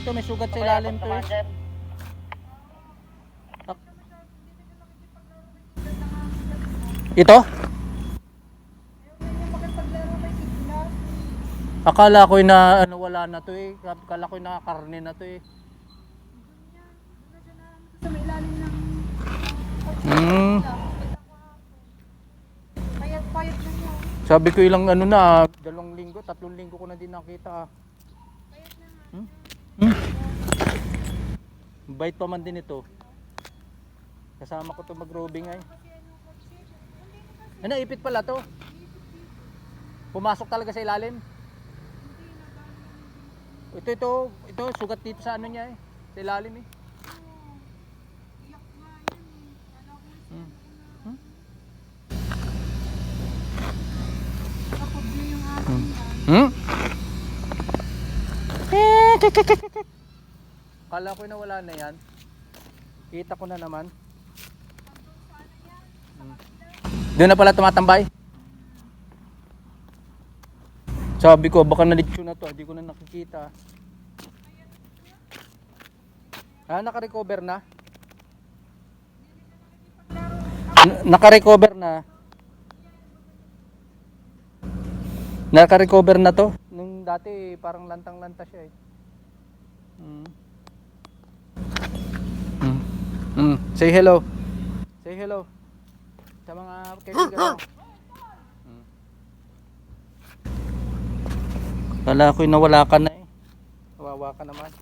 sugat sa ilalim to. Ito? Akala ko na ano wala na to eh. Akala ko nakakarne na to eh. May na niya. Sabi ko ilang ano na, dalawang linggo, tatlong linggo ko na din nakita ah. Hmm? Hmm? Bait pa man din ito. Kasama ko to mag-roving ay. Ano, ipit pala to. Pumasok talaga sa ilalim. Ito, ito, ito, sugat dito sa ano niya eh. Sa ilalim eh. Hmm. Hmm? Yan. Hmm? Kala ko na wala na yan. Kita ko na naman. Hmm. Doon na pala tumatambay. Sabi ko, baka nalitsyo na to. Hindi ko na nakikita. Ah, naka-recover na? Naka-recover na. Naka-recover na to. Nung dati parang lantang-lanta siya eh. Mm. Mm. Mm. Say hello. Say hello. Sa mga kaibigan mo. Mm. Kala ko nawala ka na eh. Kawawa ka naman.